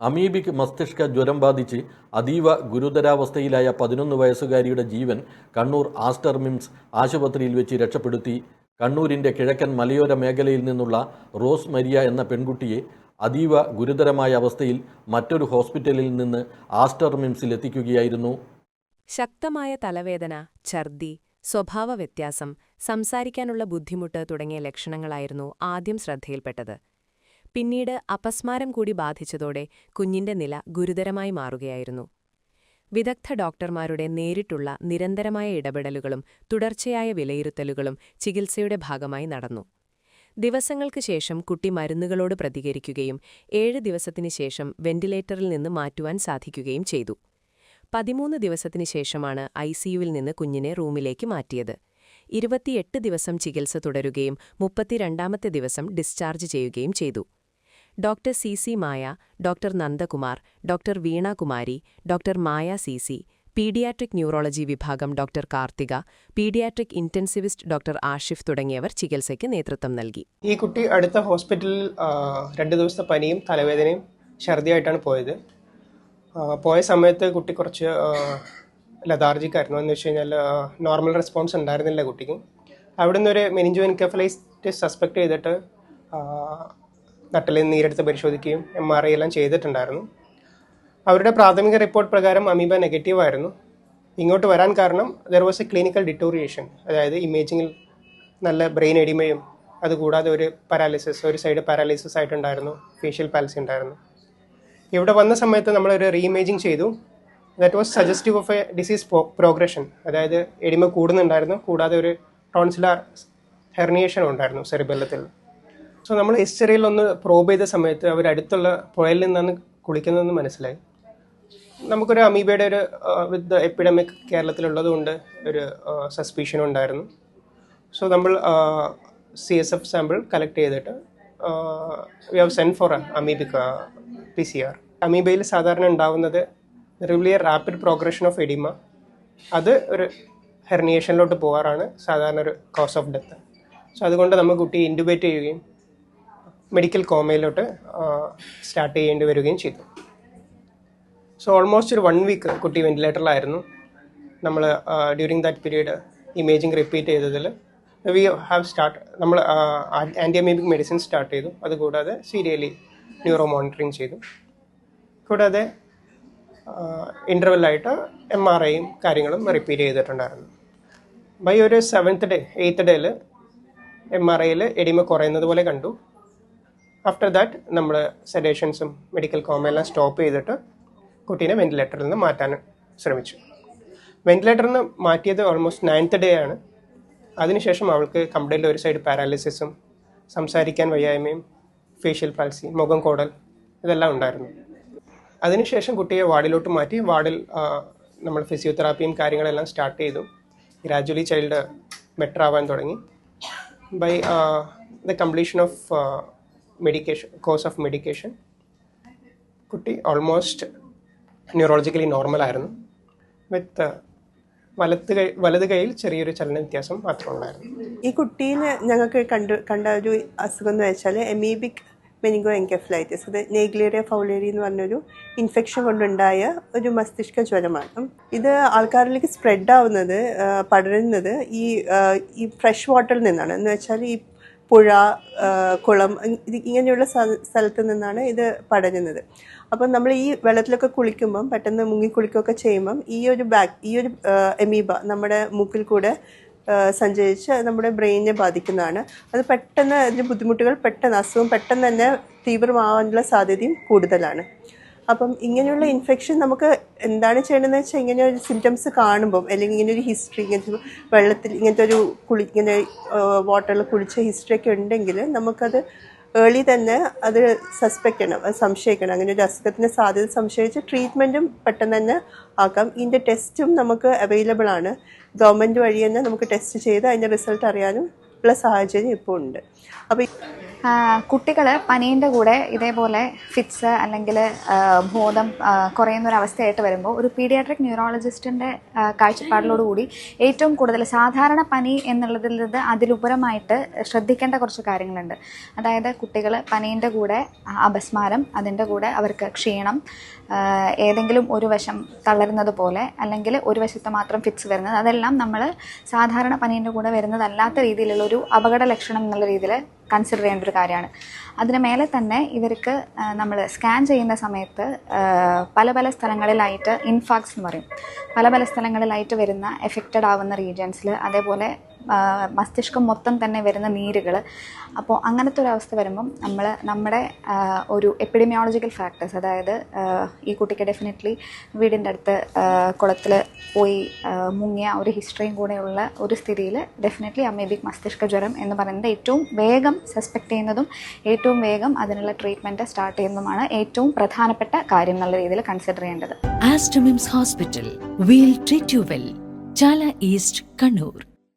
Amoebic മസ്തിഷ്ക ജ്വരം ബാധിച്ച് അതീവ ഗുരുതരാവസ്ഥയിലായ പതിനൊന്ന് വയസ്സുകാരിയുടെ ജീവൻ കണ്ണൂർ ആസ്റ്റർ മിംസ് ആശുപത്രിയിൽ വെച്ച് രക്ഷപ്പെടുത്തി. കണ്ണൂരിന്റെ കിഴക്കൻ മലയോര മേഖലയിൽ നിന്നുള്ള റോസ് മരിയ എന്ന പെൺകുട്ടിയെ അതീവ ഗുരുതരമായ അവസ്ഥയിൽ മറ്റൊരു ഹോസ്പിറ്റലിൽ നിന്ന് ആസ്റ്റർ മിംസിൽ എത്തിക്കുകയായിരുന്നു. ശക്തമായ തലവേദന ഛർദി സ്വഭാവ വ്യത്യാസം സംസാരിക്കാനുള്ള ബുദ്ധിമുട്ട് തുടങ്ങിയ ലക്ഷണങ്ങളായിരുന്നു ആദ്യം ശ്രദ്ധയിൽപ്പെട്ടത്. പിന്നീട് അപസ്മാരം കൂടി ബാധിച്ചതോടെ കുഞ്ഞിന്റെ നില ഗുരുതരമായി മാറുകയായിരുന്നു. വിദഗ്ധ ഡോക്ടർമാരുടെ നേരിട്ടുള്ള നിരന്തരമായ ഇടപെടലുകളും തുടർച്ചയായ വിലയിരുത്തലുകളും ചികിത്സയുടെ ഭാഗമായി നടന്നു. ദിവസങ്ങൾക്ക് ശേഷം കുട്ടി മരുന്നുകളോട് പ്രതികരിക്കുകയും ഏഴ് ദിവസത്തിനു ശേഷം വെന്റിലേറ്ററിൽ നിന്ന് മാറ്റുവാൻ സാധിക്കുകയും ചെയ്തു. പതിമൂന്ന് ദിവസത്തിനു ശേഷമാണ് ഐസിയുവിൽ നിന്ന് കുഞ്ഞിനെ റൂമിലേക്ക് മാറ്റിയത്. ഇരുപത്തിയെട്ട് ദിവസം ചികിത്സ തുടരുകയും മുപ്പത്തിരണ്ടാമത്തെ ദിവസം ഡിസ്ചാർജ് ചെയ്യുകയും ചെയ്തു. Doctor C C Maya doctor Nandakumar doctor Veenakumari doctor Maya C C paediatric neurology വിഭാഗം doctor Karthika paediatric intensivist doctor Ashif തുടങ്ങിയവർ ചികിത്സയ്ക്ക് നേതൃത്വം നൽകി. ഈ കുട്ടി അടുത്ത ഹോസ്പിറ്റലിൽ രണ്ട് ദിവസത്തെ പനിയും തലവേദനയും ഛർദിയായിട്ടാണ് പോയത്. പോയ സമയത്ത് കുട്ടി കുറച്ച് ലതാർജിക് ആയിരുന്നു എന്ന് വെച്ച് കഴിഞ്ഞാൽ നോർമൽ റെസ്പോൺസ് ഉണ്ടായിരുന്നില്ല കുട്ടിക്ക്. അവിടെ ഒരു മെനിഞ്ചോ എൻകെഫലൈറ്റിസ് സസ്പെക്ട് ചെയ്തിട്ട് നട്ടലിൽ നീരെടുത്ത് പരിശോധിക്കുകയും എം ആർ ഐ എല്ലാം ചെയ്തിട്ടുണ്ടായിരുന്നു. അവരുടെ പ്രാഥമിക റിപ്പോർട്ട് പ്രകാരം അമീബ നെഗറ്റീവ് ആയിരുന്നു. ഇങ്ങോട്ട് വരാൻ കാരണം there was a clinical deterioration അതായത് ഇമേജിങ്ങിൽ നല്ല ബ്രെയിൻ എഡിമയും അതുകൂടാതെ ഒരു പാരാലിസിസ് ഒരു സൈഡ് പാരാലിസിസ് ആയിട്ടുണ്ടായിരുന്നു ഫേഷ്യൽ പാലസി ഉണ്ടായിരുന്നു. ഇവിടെ വന്ന സമയത്ത് നമ്മളൊരു റീഇമേജിങ് ചെയ്തു. That was suggestive of a disease progression അതായത് എഡിമ കൂടുന്നുണ്ടായിരുന്നു കൂടാതെ ഒരു ടോൺസിലാർ ഹെർണിയേഷനും ഉണ്ടായിരുന്നു സെറിബെല്ലത്തിൽ സോ നമ്മൾ ഹിസ്റ്ററിയിൽ ഒന്ന് പ്രോബ് ചെയ്ത സമയത്ത് അവർ അടുത്തുള്ള പുഴയിൽ നിന്നാണ് കുളിക്കുന്നതെന്ന് മനസ്സിലായി. നമുക്കൊരു അമീബയുടെ ഒരു വിത്ത് എപ്പിഡമിക് കേരളത്തിലുള്ളത് കൊണ്ട് ഒരു സസ്പീഷൻ ഉണ്ടായിരുന്നു. സോ നമ്മൾ C S F sample collect ചെയ്തിട്ട് we have send for amoebic P C R അമീബയിൽ സാധാരണ ഉണ്ടാവുന്നത് റിവ്ലി റാപ്പിഡ് പ്രോഗ്രഷൻ ഓഫ് എഡിമ അത് ഒരു ഹെർണിയേഷനിലോട്ട് പോകാറാണ് സാധാരണ ഒരു കോസ് ഓഫ് ഡെത്ത് സോ അതുകൊണ്ട് നമ്മൾ കുട്ടി ഇന്റുബേറ്റ് ചെയ്യുകയും മെഡിക്കൽ കോമയിലോട്ട് സ്റ്റാർട്ട് ചെയ്യേണ്ടി വരികയും ചെയ്തു. സോ ഓൾമോസ്റ്റ് ഒരു വൺ വീക്ക് കുട്ടി വെന്റിലേറ്ററിലായിരുന്നു നമ്മൾ during that period imaging repeat ചെയ്തതിൽ വി ഹാവ് സ്റ്റാർട്ട് നമ്മൾ ആന്റിയമേബിക് മെഡിസിൻ സ്റ്റാർട്ട് ചെയ്തു. അതുകൂടാതെ സീരിയലി ന്യൂറോ മോണിറ്ററിങ് ചെയ്തു. കൂടാതെ ഇന്റർവെല്ലായിട്ട് എം ആർ ഐയും കാര്യങ്ങളും റിപ്പീറ്റ് ചെയ്തിട്ടുണ്ടായിരുന്നു. ബൈ ഒരു സെവൻത്ത് ഡേ എയ്ത്ത് ഡേയിൽ എം ആർ ഐയിൽ എഡിമ കുറയുന്നത് പോലെ കണ്ടു. ആഫ്റ്റർ ദാറ്റ് നമ്മൾ സെഡേഷൻസും മെഡിക്കൽ കോമെല്ലാം സ്റ്റോപ്പ് ചെയ്തിട്ട് കുട്ടീനെ വെന്റിലേറ്ററിൽ നിന്ന് മാറ്റാൻ ശ്രമിച്ചു. വെന്റിലേറ്ററിൽ നിന്ന് മാറ്റിയത് ഓൾമോസ്റ്റ് നയൻത്ത് ഡേ ആണ്. അതിനുശേഷം അവൾക്ക് കംപ്ലീറ്റ് ഒരു സൈഡ് പാരാലിസിസും സംസാരിക്കാൻ വയ്യായ്മയും ഫേഷ്യൽ പാൽസി മുഖം കോടൽ ഇതെല്ലാം ഉണ്ടായിരുന്നു. അതിനുശേഷം കുട്ടിയെ വാർഡിലോട്ട് മാറ്റി വാർഡിൽ നമ്മൾ ഫിസിയോതെറാപ്പിയും കാര്യങ്ങളെല്ലാം സ്റ്റാർട്ട് ചെയ്തു. ഗ്രാജുവലി ചൈൽഡ് ബെറ്റർ ആവാൻ തുടങ്ങി. By the completion of medication course of medication കുട്ടി ഓൾമോസ്റ്റ് ന്യൂറോളജിക്കലി നോർമൽ ആയിരുന്നു. വിത്ത് വലത്ത് കൈ വലത് കൈയിൽ ചെറിയൊരു ചലന വ്യത്യാസം മാത്രമേ ഉണ്ടായിരുന്നു. ഈ കുട്ടീനെ ഞങ്ങൾക്ക് കണ്ടു കണ്ട ഒരു അസുഖം എന്ന് വെച്ചാൽ എമീബിക് മെനിഗോ എൻകെഫ്ലൈറ്റിസ് അത് നെഗ്ലേറിയ ഫൗലേരി എന്ന് പറഞ്ഞൊരു ഇൻഫെക്ഷൻ കൊണ്ടുണ്ടായ ഒരു മസ്തിഷ്ക ജ്വരമാണ്. ഇത് ആൾക്കാരിലേക്ക് സ്പ്രെഡ് ആവുന്നത് പടരുന്നത് ഈ ഈ ഫ്രഷ് വാട്ടറിൽ നിന്നാണ്. എന്ന് വെച്ചാൽ ഈ പുഴ കുളം ഇങ്ങനെയുള്ള സ്ഥ- സ്ഥലത്ത് നിന്നാണ് ഇത് പടരുന്നത്. അപ്പം നമ്മൾ ഈ വെള്ളത്തിലൊക്കെ കുളിക്കുമ്പം പെട്ടെന്ന് മുങ്ങി കുളിക്കുകയൊക്കെ ചെയ്യുമ്പം ഈ ഒരു ബാക് ഈ ഒരു എമീബ നമ്മുടെ മൂക്കിൽ കൂടെ സഞ്ചരിച്ച് നമ്മുടെ ബ്രെയിനിനെ ബാധിക്കുന്നതാണ്. അത് പെട്ടെന്ന് അതിന്റെ ബുദ്ധിമുട്ടുകൾ പെട്ടെന്ന് അസുഖം പെട്ടെന്ന് തന്നെ തീവ്രമാവാനുള്ള സാധ്യതയും കൂടുതലാണ്. അപ്പം ഇങ്ങനെയുള്ള ഇൻഫെക്ഷൻ നമുക്ക് എന്താണ് ചെയ്യേണ്ടതെന്ന് വെച്ചാൽ ഇങ്ങനെ ഒരു സിംറ്റംസ് കാണുമ്പോൾ അല്ലെങ്കിൽ ഇങ്ങനെ ഒരു ഹിസ്റ്ററി ഇങ്ങനത്തെ വെള്ളത്തിൽ ഇങ്ങനത്തെ ഒരു കുളി ഇങ്ങനെ വാട്ടറിൽ കുളിച്ച ഹിസ്റ്ററി ഒക്കെ ഉണ്ടെങ്കിൽ നമുക്കത് ഏർലി തന്നെ അത് സസ്പെക്ട് ചെയ്യണം അത് സംശയിക്കണം. അങ്ങനെ ഒരു അസുഖത്തിന്റെ സാധ്യത സംശയിച്ച് ട്രീറ്റ്മെന്റും പെട്ടെന്ന് തന്നെ ആക്കാം. ഇതിന്റെ ടെസ്റ്റും നമുക്ക് അവൈലബിൾ ആണ്. ഗവൺമെന്റ് വഴി തന്നെ നമുക്ക് ടെസ്റ്റ് ചെയ്ത് അതിന്റെ റിസൾട്ട് അറിയാനും ഉള്ള സാഹചര്യം ഇപ്പോൾ ഉണ്ട്. അപ്പോൾ കുട്ടികൾ പനീന്റെ കൂടെ ഇതേപോലെ ഫിറ്റ്സ് അല്ലെങ്കിൽ ബോധം ആ, കുറയുന്ന ഒരു അവസ്ഥയായിട്ട് വരുമ്പോൾ ഒരു പീഡിയാട്രിക് ന്യൂറോളജിസ്റ്റിന്റെ കാഴ്ചപ്പാടിലോടുകൂടി ഏറ്റവും കൂടുതൽ സാധാരണ പനി എന്നുള്ളതിൽ നിന്ന് അതിലുപരമായിട്ട് ശ്രദ്ധിക്കേണ്ട കുറച്ച് കാര്യങ്ങളുണ്ട്. അതായത് കുട്ടികൾ പനീന്റെ കൂടെ അപസ്മാരം അതിന്റെ കൂടെ അവർക്ക് ക്ഷീണം ഏതെങ്കിലും ഒരു വശം തളരുന്നത് പോലെ അല്ലെങ്കിൽ ഒരു വശത്ത് മാത്രം ഫിറ്റ്സ് വരുന്നത്. അതെല്ലാം നമ്മൾ സാധാരണ പനീന്റെ കൂടെ വരുന്നതല്ലാത്ത രീതിയിലുള്ള ഒരു അപകട ലക്ഷണം എന്നുള്ള രീതിയിൽ കൺസിഡർ ചെയ്യേണ്ട ഒരു കാര്യമാണ്. അതിന് മേലെ തന്നെ ഇവർക്ക് നമ്മൾ സ്കാൻ ചെയ്യുന്ന സമയത്ത് പല പല സ്ഥലങ്ങളിലായിട്ട് ഇൻഫാക്സ് എന്ന് പറയും. പല പല സ്ഥലങ്ങളിലായിട്ട് വരുന്ന എഫക്റ്റഡ് ആവുന്ന റീജിയൻസിൽ അതേപോലെ മസ്തിഷ്കം മൊത്തം തന്നെ വരുന്ന നീരുകൾ അപ്പോൾ അങ്ങനത്തെ ഒരു അവസ്ഥ വരുമ്പം നമ്മൾ നമ്മുടെ ഒരു എപ്പിഡമിയോളജിക്കൽ ഫാക്ടേഴ്സ് അതായത് ഈ കുട്ടിക്ക് ഡെഫിനറ്റ്ലി വീടിന്റെ അടുത്ത് കുളത്തിൽ പോയി മുങ്ങിയ ഒരു ഹിസ്റ്ററിയും കൂടെയുള്ള ഒരു സ്ഥിതിയിൽ ഡെഫിനറ്റ്ലി അമേബിക് മസ്തിഷ്ക ജ്വരം എന്ന് പറയുന്നത് ഏറ്റവും വേഗം സസ്പെക്ട് ചെയ്യുന്നതും ഏറ്റവും വേഗം അതിനുള്ള ട്രീറ്റ്മെന്റ് സ്റ്റാർട്ട് ചെയ്യുന്നതുമാണ് ഏറ്റവും പ്രധാനപ്പെട്ട കാര്യം എന്നുള്ള രീതിയിൽ കൺസിഡർ ചെയ്യേണ്ടത്. Aster MIMS hospital will treat you well Chala east Kannur.